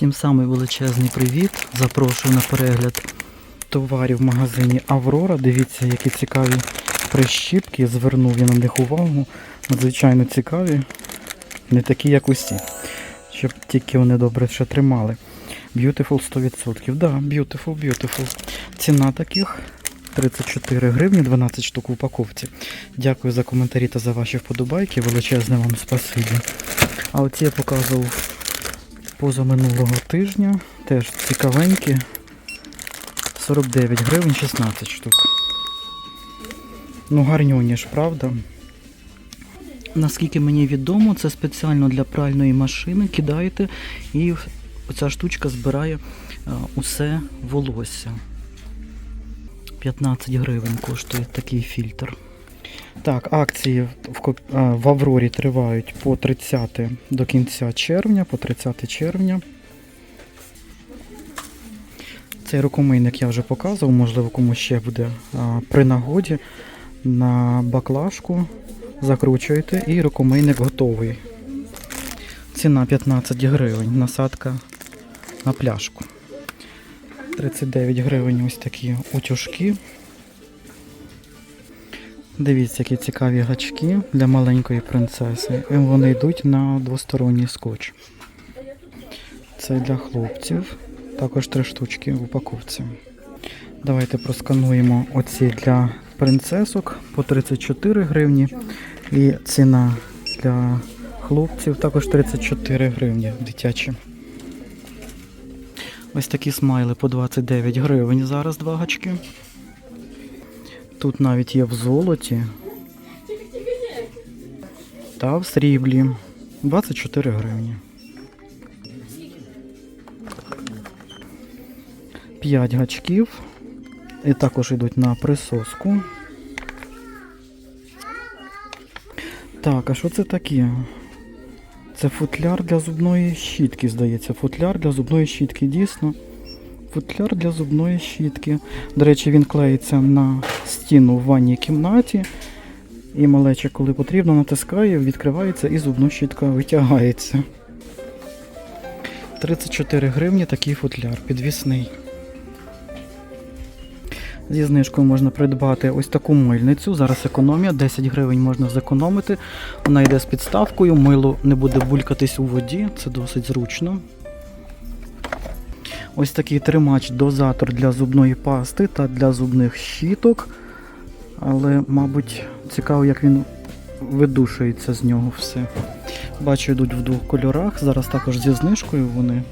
Всім самий величезний привіт. Запрошую на перегляд товарів в магазині Аврора. Дивіться, які цікаві прищіпки. Звернув я на них увагу. Надзвичайно цікаві. Не такі, як усі. Щоб тільки вони добре ще тримали. Beautiful 100%. Да, beautiful, beautiful. Ціна таких 34 гривні, 12 штук в упаковці. Дякую за коментарі та за ваші вподобайки. Величезне вам спасибі. А оці я показував позаминулого тижня. Теж цікавенькі. 49 гривень 16 штук. Ну, гарнюні ж, правда? Наскільки мені відомо, це спеціально для пральної машини. Кидаєте і оця штучка збирає усе волосся. 15 гривень коштує такий фільтр. Так, акції в, в Аврорі тривають по 30 до кінця червня, по 30 червня. Цей рукомийник я вже показував, можливо, комусь ще буде а, при нагоді. На баклажку закручуєте і рукомийник готовий. Ціна 15 гривень, насадка на пляшку. 39 гривень ось такі утюжки. Дивіться, які цікаві гачки для маленької принцеси. Вони йдуть на двосторонній скотч. Це для хлопців. Також три штучки в упаковці. Давайте проскануємо оці для принцесок по 34 гривні. І ціна для хлопців також 34 гривні дитячі. Ось такі смайли по 29 гривень зараз два гачки. Тут навіть є в золоті. Та в сріблі. 24 гривні. 5 гачків. І також йдуть на присоску. Так, а що це таке? Це футляр для зубної щітки, здається. Футляр для зубної щітки, дійсно. Футляр для зубної щітки. До речі, він клеїться на стіну в ванній кімнаті. І малеча, коли потрібно, натискає, відкривається і зубна щітка витягається. 34 гривні такий футляр, підвісний. Зі знижкою можна придбати ось таку мильницю. Зараз економія, 10 гривень можна зекономити. Вона йде з підставкою, мило не буде булькатись у воді, це досить зручно. Ось такий тримач дозатор для зубної пасти та для зубних щіток. Але, мабуть, цікаво, як він видушується з нього все. Бачу, йдуть в двох кольорах. Зараз також зі знижкою вони.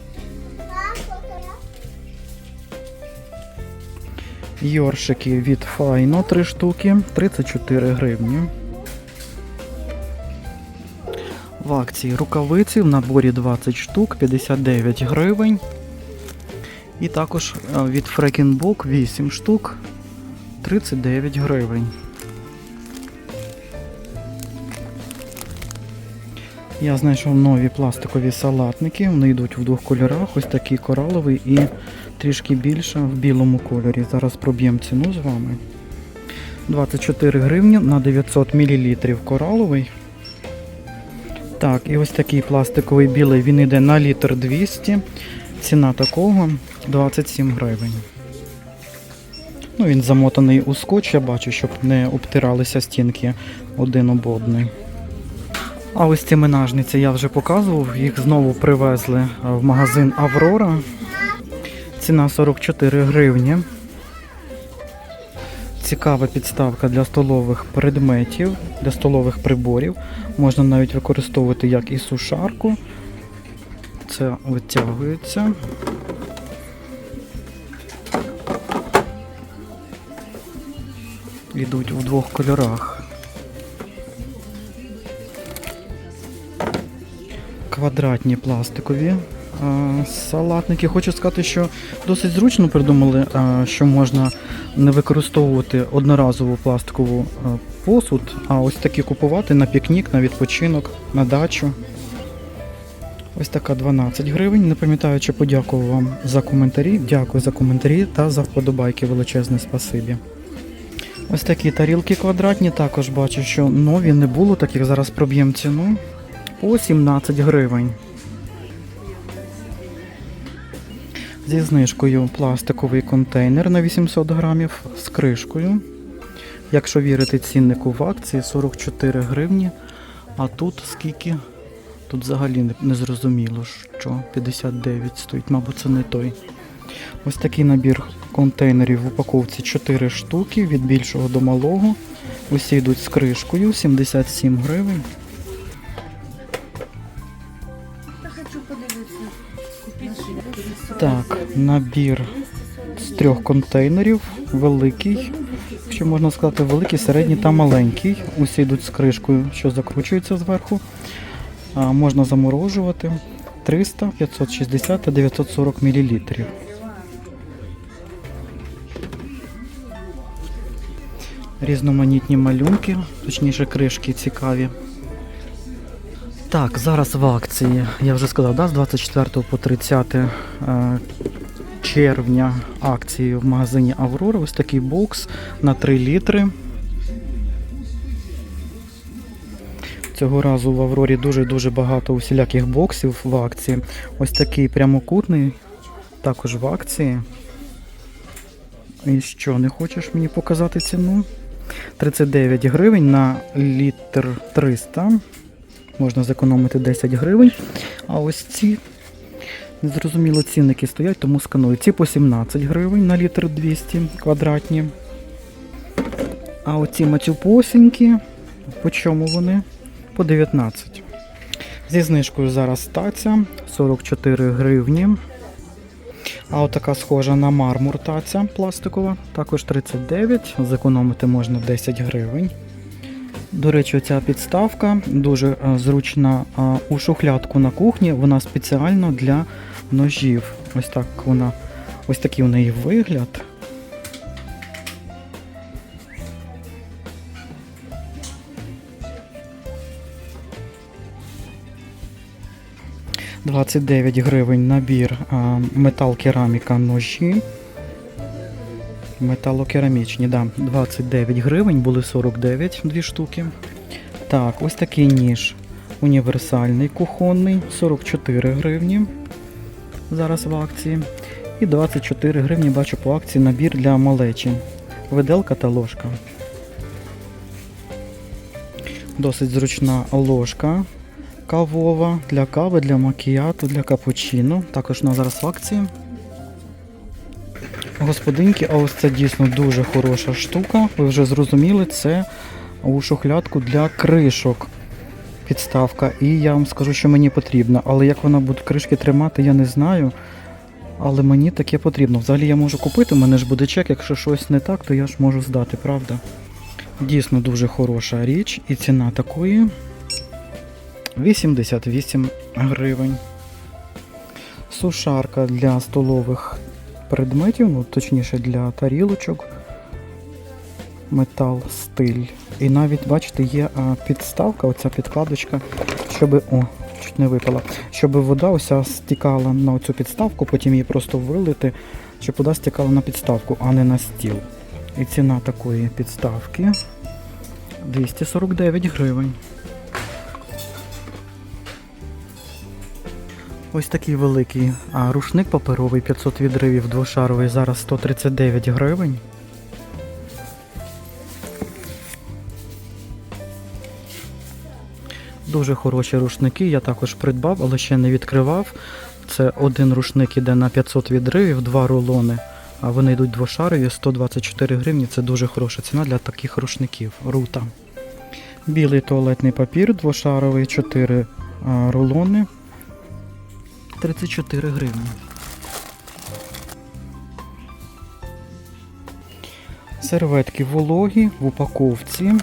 Йоршики від Файно 3 штуки, 34 гривні. В акції рукавиці в наборі 20 штук, 59 гривень. І також е, від Фрекінбок 8 штук, 39 гривень. Я знайшов нові пластикові салатники. Вони йдуть в двох кольорах. Ось такий кораловий і трішки більше в білому кольорі. Зараз проб'ємо ціну з вами. 24 гривні на 900 мл кораловий. Так, і ось такий пластиковий білий, він йде на літр 200. Ціна такого 27 гривень. Ну, він замотаний у скотч, я бачу, щоб не обтиралися стінки один об одний. А ось ці менажниці я вже показував, їх знову привезли в магазин Аврора. Ціна 44 гривні. Цікава підставка для столових предметів, для столових приборів. Можна навіть використовувати як і сушарку. Це витягується. Йдуть у двох кольорах. Квадратні пластикові а, салатники. Хочу сказати, що досить зручно придумали, а, що можна не використовувати одноразову пластикову а, посуд, а ось такі купувати на пікнік, на відпочинок, на дачу. Ось така 12 гривень. Не пам'ятаю, чи подякував вам за коментарі. Дякую за коментарі та за вподобайки. Величезне спасибі. Ось такі тарілки квадратні. Також бачу, що нові не було, таких зараз проб'ємо ціну по 17 гривень. Зі знижкою пластиковий контейнер на 800 грамів з кришкою. Якщо вірити ціннику в акції 44 гривні. А тут скільки? Тут взагалі не зрозуміло, що 59 стоїть, мабуть, це не той. Ось такий набір контейнерів в упаковці 4 штуки від більшого до малого. Усі йдуть з кришкою 77 гривень. Так, набір з трьох контейнерів, великий, якщо можна сказати, великий, середній та маленький. Усі йдуть з кришкою, що закручується зверху. А, можна заморожувати 300, 560 та 940 мл. Різноманітні малюнки, точніше кришки цікаві. Так, зараз в акції, я вже сказав, да, з 24 по 30 е, червня акції в магазині Аврора. Ось такий бокс на 3 літри. Цього разу в Аврорі дуже-дуже багато усіляких боксів в акції. Ось такий прямокутний, також в акції. І що, не хочеш мені показати ціну? 39 гривень на літр 300 можна зекономити 10 гривень. А ось ці незрозуміло цінники стоять, тому сканую. Ці по 17 гривень на літр 200 квадратні. А оці мацюпосінькі, по чому вони? По 19. Зі знижкою зараз таця 44 гривні. А отака схожа на мармур таця пластикова, також 39. Зекономити можна 10 гривень. До речі, ця підставка дуже е, зручна у шухлядку на кухні. Вона спеціально для ножів. Ось так вона, ось такий у неї вигляд. «29 гривень набір метал кераміка ножі. Металокерамічні, да. 29 гривень, були 49 дві штуки. Так, ось такий ніж універсальний кухонний, 44 гривні. Зараз в акції. І 24 гривні бачу по акції набір для малечі. Виделка та ложка. Досить зручна ложка кавова для кави, для макіяту, для капучино. Також вона зараз в акції. Господинки, а ось це дійсно дуже хороша штука. Ви вже зрозуміли, це у шухлядку для кришок підставка. І я вам скажу, що мені потрібно. Але як вона буде кришки тримати, я не знаю. Але мені таке потрібно. Взагалі я можу купити, у мене ж буде чек, якщо щось не так, то я ж можу здати, правда? Дійсно дуже хороша річ. І ціна такої 88 гривень. Сушарка для столових предметів, ну точніше для тарілочок, метал, стиль. І навіть, бачите, є підставка, оця підкладочка, щоб. О, чуть не випала. Щоб вода ося стікала на цю підставку, потім її просто вилити, щоб вода стікала на підставку, а не на стіл. І ціна такої підставки 249 гривень. Ось такий великий а, рушник паперовий 500 відривів двошаровий, зараз 139 гривень. Дуже хороші рушники, я також придбав, але ще не відкривав. Це один рушник іде на 500 відривів, два рулони. А вони йдуть двошарові, 124 гривні. Це дуже хороша ціна для таких рушників. Рута. Білий туалетний папір двошаровий, 4 рулони. 34 гривні. Серветки вологі в упаковці.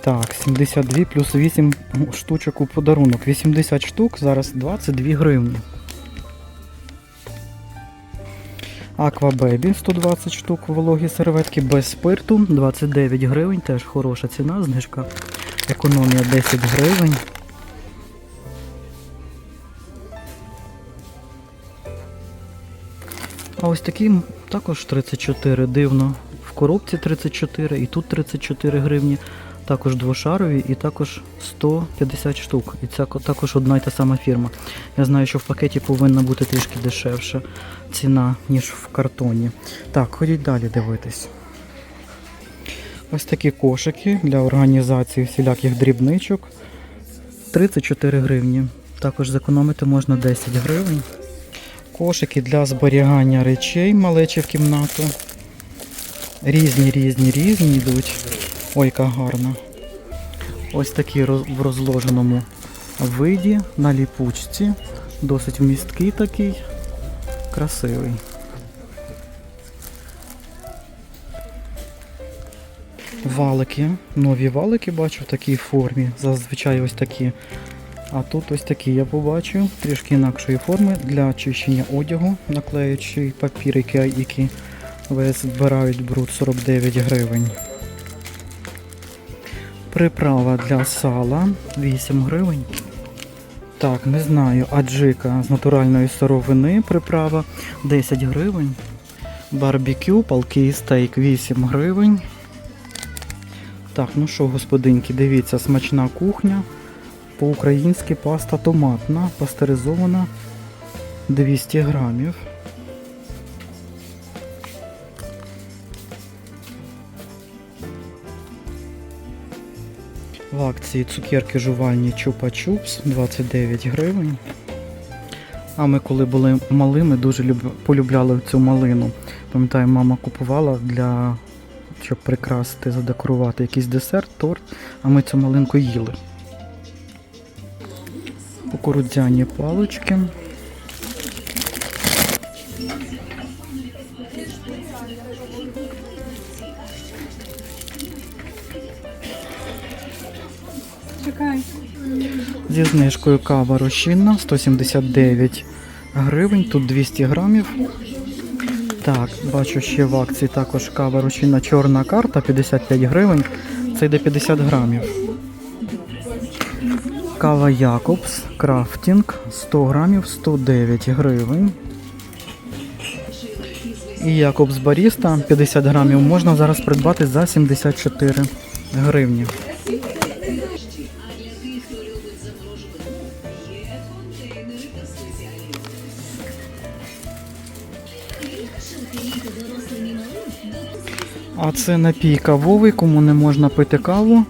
Так, 72 плюс 8 штучок у подарунок. 80 штук, зараз 22 гривні. Аквабебі 120 штук вологі серветки без спирту, 29 гривень, теж хороша ціна, знижка. Економія 10 гривень. А ось такі також 34 дивно. В коробці 34 і тут 34 гривні. також двошарові і також 150 штук. І це також одна й та сама фірма. Я знаю, що в пакеті повинна бути трішки дешевша ціна, ніж в картоні. Так, ходіть далі дивитись. Ось такі кошики для організації всіляких дрібничок. 34 гривні. Також зекономити можна 10 гривень. Кошики для зберігання речей малечі в кімнату. Різні, різні, різні йдуть. Ой, яка гарна. Ось такі в розложеному виді на ліпучці. Досить вмісткий такий. Красивий. Валики. Нові валики бачу в такій формі. Зазвичай ось такі. А тут ось такі я побачив, трішки інакшої форми для очищення одягу, наклеючий папір, який, збирають бруд 49 гривень. Приправа для сала 8 гривень. Так, не знаю, аджика з натуральної сировини приправа 10 гривень. Барбекю, палкий стейк 8 гривень. Так, ну що, господинки, дивіться, смачна кухня. По-українськи паста томатна, пастеризована 200 грамів. В акції цукерки жувальні чупа-чупс 29 гривень. А ми коли були малими, дуже люб- полюбляли цю малину. Пам'ятаю, мама купувала для щоб прикрасити, задекорувати якийсь десерт, торт, а ми цю малинку їли. Кукурудзяні палички. Чекай. Зі знижкою кава розчинна 179 гривень, тут 200 грамів. Так, бачу ще в акції також кава розчинна чорна карта 55 гривень. Це йде 50 грамів. Кава Якобс Крафтінг 100 грамів 109 гривень. І Якобс Баріста 50 грамів можна зараз придбати за 74 гривні. А це напій кавовий, кому не можна пити каву.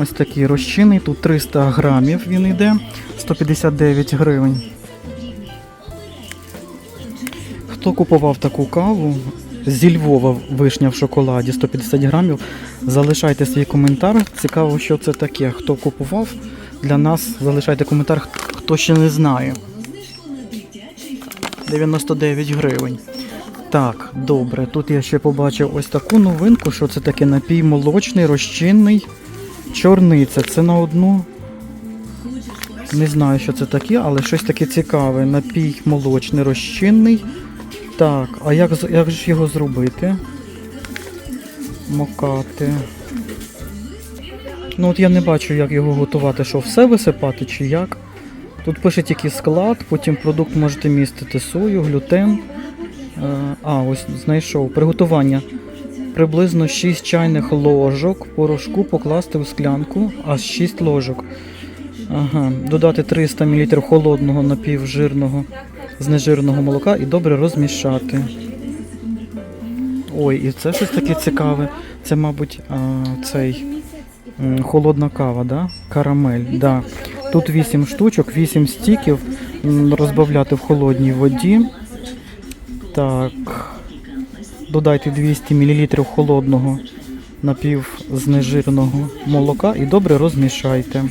Ось такий розчинний, тут 300 грамів він йде, 159 гривень. Хто купував таку каву зі Львова вишня в шоколаді 150 грамів, залишайте свій коментар. Цікаво, що це таке. Хто купував для нас, залишайте коментар, хто ще не знає. 99 гривень. Так, добре. Тут я ще побачив ось таку новинку, що це таке напій молочний, розчинний, чорниця. Це на одну. Не знаю, що це таке, але щось таке цікаве. Напій молочний, розчинний. Так, а як, як ж його зробити? Мокати. Ну от я не бачу, як його готувати, що все висипати чи як. Тут пише тільки склад, потім продукт можете містити сою, глютен. Е, А, ось знайшов. Приготування. Приблизно 6 чайних ложок порошку покласти в склянку, аж 6 ложок. Ага. Додати 300 мл холодного напівжирного знежиреного молока і добре розмішати. Ой, і це щось таке цікаве. Це, мабуть, а, цей холодна кава, да? Карамель. Да. Тут 8 штучок, 8 стіків. Розбавляти в холодній воді. Так. Додайте 200 мл холодного напівзнежиреного молока і добре розмішайте.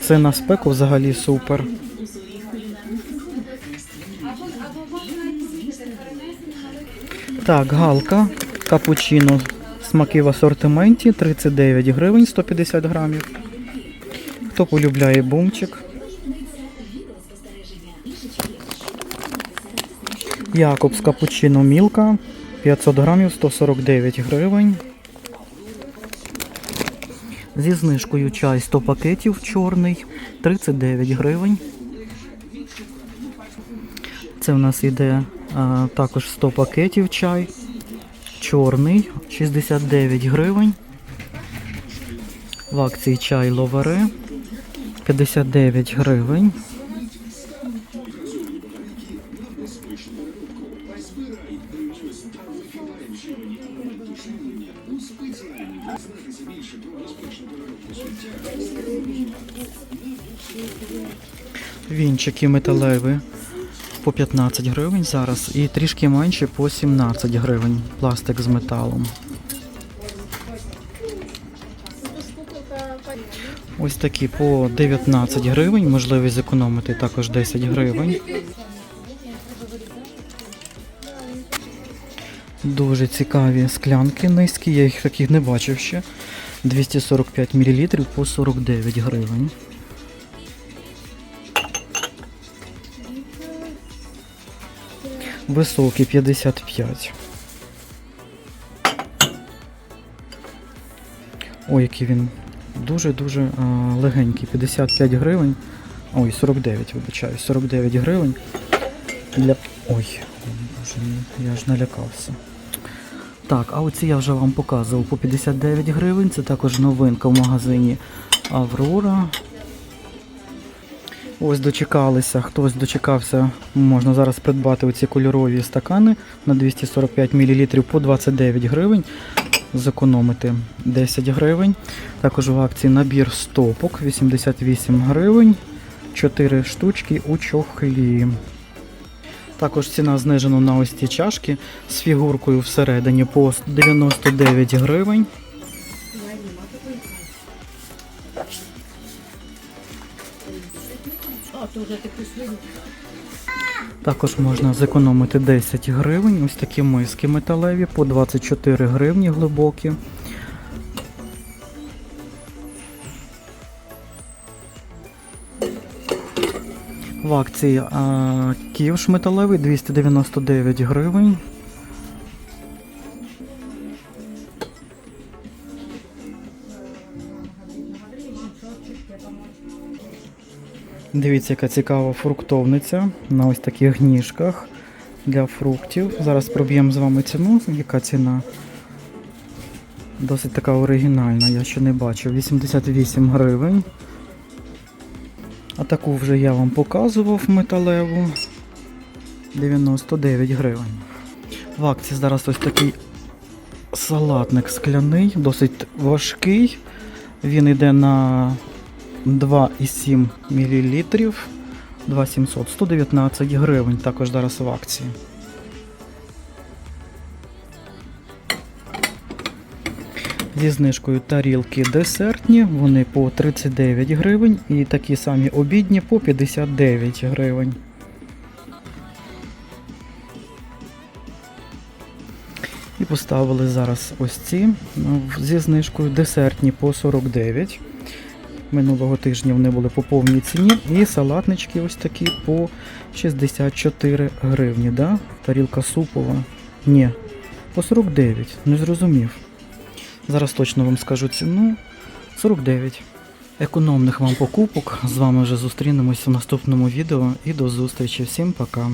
Це на спеку взагалі супер. Так, галка, капучино, смаки в асортименті 39 гривень 150 грамів. Хто полюбляє бумчик? Якобс капучино Мілка 500 грамів 149 гривень. Зі знижкою чай 100 пакетів чорний 39 гривень. Це в нас йде а, також 100 пакетів чай. Чорний 69 гривень. В акції чай ловаре 59 гривень. Вінчики металеві по 15 гривень зараз і трішки менше по 17 гривень. Пластик з металом. Ось такі по 19 гривень, можливість зекономити також 10 гривень. Дуже цікаві склянки низькі, я їх таких не бачив ще. 245 мл по 49 гривень. Високий 55. Ой, який він дуже-дуже легенький. 55 гривень. Ой, 49, вибачаю, 49 гривень. Для... Ой, боже я ж налякався. Так, а оці я вже вам показував по 59 гривень. Це також новинка в магазині Аврора. Ось дочекалися, хтось дочекався, можна зараз придбати оці кольорові стакани на 245 мл по 29 гривень. Зекономити 10 гривень. Також в акції набір стопок 88 гривень. 4 штучки у чохлі. Також ціна знижена на ось ці чашки з фігуркою всередині по 99 гривень. Також можна зекономити 10 гривень. Ось такі миски металеві по 24 гривні глибокі. В акції а, ківш металевий 299 гривень. Дивіться, яка цікава фруктовниця на ось таких гніжках для фруктів. Зараз проб'ємо з вами ціну. Яка ціна? Досить така оригінальна, я ще не бачив. 88 гривень. А таку вже я вам показував металеву. 99 гривень. В акції зараз ось такий салатник скляний, досить важкий. Він йде на 2,7 мл. 2700, 119 гривень, також зараз в акції. Зі знижкою тарілки десертні, вони по 39 гривень і такі самі обідні по 59 гривень. І поставили зараз ось ці ну, зі знижкою десертні по 49. Минулого тижня вони були по повній ціні. І салатнички ось такі по 64 гривні. Да? Тарілка супова. Ні, по 49, не зрозумів. Зараз точно вам скажу ціну. 49. Економних вам покупок. З вами вже зустрінемось в наступному відео і до зустрічі. Всім пока.